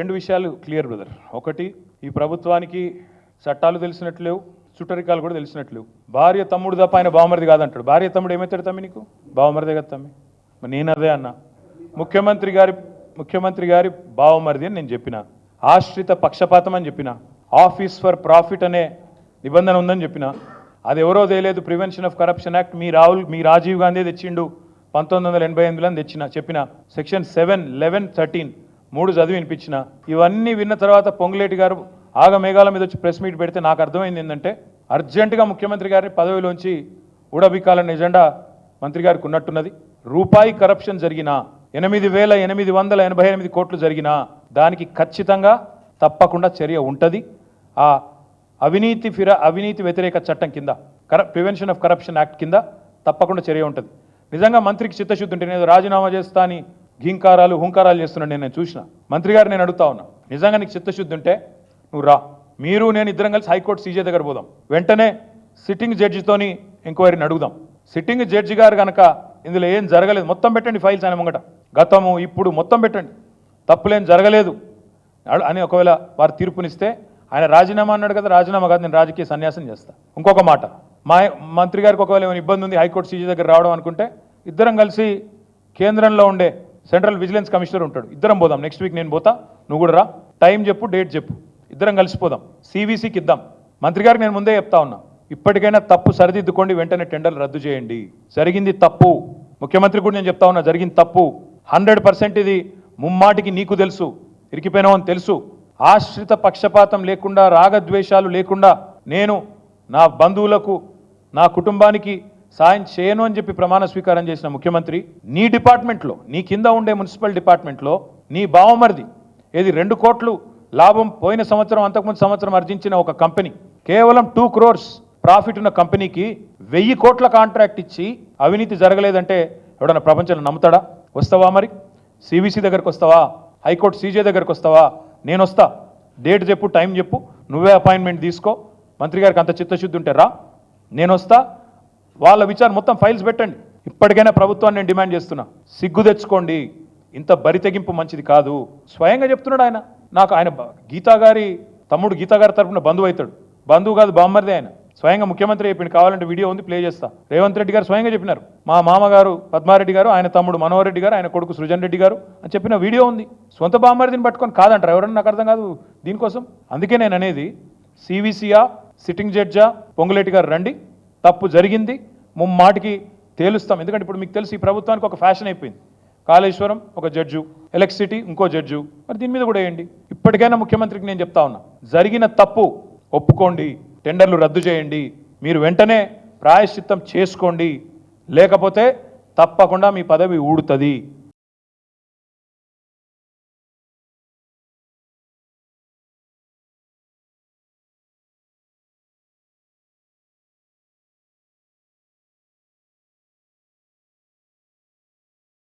రెండు విషయాలు clear brother. ఒకటి ఈ ప్రభుత్వానికి చట్టాలు తెలిసినట్లు లేవు చుట్టరికాలు కూడా తెలిసినట్లు లేవు. భార్య తమ్ముడు తప్ప ఆయన బావమరిది కాదంటాడు. భార్య తమ్ముడు ఏమవుతాడు తమ్మి నీకు? బావమరిదే కదా తమ్మి. నేను అదే అన్నా. ముఖ్యమంత్రి గారి ముఖ్యమంత్రి గారి బావమరిది అని నేను చెప్పిన. ఆశ్రిత పక్షపాతం అని చెప్పిన. ఆఫీస్ ఫర్ ప్రాఫిట్ అనే నిబంధన ఉందని చెప్పిన. అది ఎవరో తెలియదు. ప్రివెన్షన్ ఆఫ్ కరప్షన్ యాక్ట్ మీ రాహుల్ మీ రాజీవ్ గాంధీ తెచ్చిండు పంతొమ్మిది వందల ఎనభై ఎనిమిదిలో తెచ్చిన చెప్పిన. Section seven eleven thirteen. మూడు చదివి వినిపించిన. ఇవన్నీ విన్న తర్వాత పొంగులేటి గారు ఆగ మేఘాల మీద వచ్చి ప్రెస్ మీట్ పెడితే నాకు అర్థమైంది ఏంటంటే అర్జెంటుగా ముఖ్యమంత్రి గారిని పదవిలోంచి ఊడబిక్కాలన్న ఎజెండా మంత్రి గారికి ఉన్నట్టున్నది. రూపాయి కరప్షన్ జరిగినా ఎనిమిది వేల ఎనిమిది వందల ఎనభై ఎనిమిది కోట్లు జరిగినా దానికి ఖచ్చితంగా తప్పకుండా చర్య ఉంటుంది. ఆ అవినీతి ఫిర అవినీతి వ్యతిరేక చట్టం కింద కర ప్రివెన్షన్ ఆఫ్ కరప్షన్ యాక్ట్ కింద తప్పకుండా చర్య ఉంటుంది. నిజంగా మంత్రికి చిత్తశుద్ధి ఉంటే నేను రాజీనామా చేస్తా అని ఘీంకారాలు హుంకారాలు చేస్తున్నాడు నేను చూసిన. మంత్రి గారు నేను అడుగుతా ఉన్నా. నిజంగా నీకు చిత్తశుద్ధి ఉంటే నువ్వు రా. మీరు నేను ఇద్దరం కలిసి హైకోర్టు సీజే దగ్గర పోదాం. వెంటనే సిట్టింగ్ జడ్జితోని ఎంక్వైరీని అడుగుదాం. సిట్టింగ్ జడ్జి గారు కనుక ఇందులో ఏం జరగలేదు మొత్తం పెట్టండి ఫైల్స్ ఆయన ముంగట. గతము ఇప్పుడు మొత్తం పెట్టండి. తప్పులేం జరగలేదు. అని ఒకవేళ వారు తీర్పునిస్తే ఆయన రాజీనామా అన్నాడు కదా రాజీనామా కాదు నేను రాజకీయ సన్యాసం చేస్తా. ఇంకొక మాట. మా మంత్రి గారికి ఒకవేళ ఏమైనా ఇబ్బంది ఉంది హైకోర్టు సీజీ దగ్గర రావడం అనుకుంటే ఇద్దరం కలిసి కేంద్రంలో ఉండే సెంట్రల్ విజిలెన్స్ కమిషనర్ ఉంటాడు. ఇద్దరం పోదాం. నెక్స్ట్ వీక్ నేను పోతా. నువ్వు కూడా రా. టైం చెప్పు డేట్ చెప్పు. ఇద్దరం కలిసిపోదాం సివిసికి ఇద్దాం. మంత్రి గారికి నేను ముందే చెప్తా ఉన్నా. ఇప్పటికైనా తప్పు సరిదిద్దుకోండి. వెంటనే టెండర్లు రద్దు చేయండి. జరిగింది తప్పు. ముఖ్యమంత్రి కూడా నేను చెప్తా ఉన్నా జరిగింది తప్పు. హండ్రెడ్ పర్సెంట్ ఇది ముమ్మాటికి నీకు తెలుసు. ఇరికిపోయినావు అని తెలుసు. ఆశ్రిత పక్షపాతం లేకుండా రాగద్వేషాలు లేకుండా నేను నా బంధువులకు నా కుటుంబానికి సాయం చేయను అని చెప్పి ప్రమాణ స్వీకారం చేసిన ముఖ్యమంత్రి నీ డిపార్ట్మెంట్లో నీ కింద ఉండే మున్సిపల్ డిపార్ట్మెంట్లో నీ బావమరిది ఏది రెండు కోట్లు లాభం పోయిన సంవత్సరం అంతకుముందు సంవత్సరం ఆర్జించిన ఒక కంపెనీ కేవలం టూ క్రోర్స్ ప్రాఫిట్ ఉన్న కంపెనీకి వెయ్యి కోట్ల కాంట్రాక్ట్ ఇచ్చి అవినీతి జరగలేదంటే ఎవడన్నా ప్రపంచంలో నమ్ముతాడా? వస్తావా మరి? సిబిసి దగ్గరకు వస్తావా? హైకోర్టు సీజే దగ్గరకు వస్తావా? నేను వస్తా. డేట్ చెప్పు టైం చెప్పు నువ్వే అపాయింట్మెంట్ తీసుకో. మంత్రి గారికి అంత చిత్తశుద్ధి ఉంటే రా. నేను వస్తా. వాళ్ళ విచారం మొత్తం ఫైల్స్ పెట్టండి. ఇప్పటికైనా ప్రభుత్వాన్ని నేను డిమాండ్ చేస్తున్నా. సిగ్గు తెచ్చుకోండి. ఇంత బరితెగింపు మంచిది కాదు. స్వయంగా చెప్తున్నాడు ఆయన. నాకు ఆయన గీతా గారి తమ్ముడు గీతా గారి తరపున బంధువు అవుతాడు. బంధువు కాదు బామ్మరిదే ఆయన. స్వయంగా ముఖ్యమంత్రి చెప్పింది కావాలంటే వీడియో ఉంది ప్లే చేస్తా. రేవంత్ రెడ్డి గారు స్వయంగా చెప్పినారు. మా మామగారు పద్మారెడ్డి గారు ఆయన తమ్ముడు మనోహర్ రెడ్డి గారు ఆయన కొడుకు సృజన్ రెడ్డి గారు అని చెప్పిన వీడియో ఉంది. సొంత బామ్మరిదిని పట్టుకొని కాదంటారు ఎవరన్నా? నాకు అర్థం కాదు దీనికోసం. అందుకే నేను అనేది సివిసియా సిట్టింగ్ జడ్జా పొంగులేటి గారు రండి. తప్పు జరిగింది ముమ్మాటికి తేలుస్తాం. ఎందుకంటే ఇప్పుడు మీకు తెలిసి ఈ ప్రభుత్వానికి ఒక ఫ్యాషన్ అయిపోయింది. కాళేశ్వరం ఒక జడ్జు ఎలక్ట్రిసిటీ ఇంకో జడ్జు. మరి దీని మీద కూడా వేయండి ఇప్పటికైనా ముఖ్యమంత్రికి నేను చెప్తా ఉన్నా జరిగిన తప్పు ఒప్పుకోండి టెండర్లు రద్దు చేయండి మీరు వెంటనే ప్రాయశ్చిత్తం చేసుకోండి. లేకపోతే తప్పకుండా మీ పదవి ఊడుతుంది.